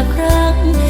สักครั้ง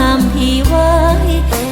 ามพี่ไว้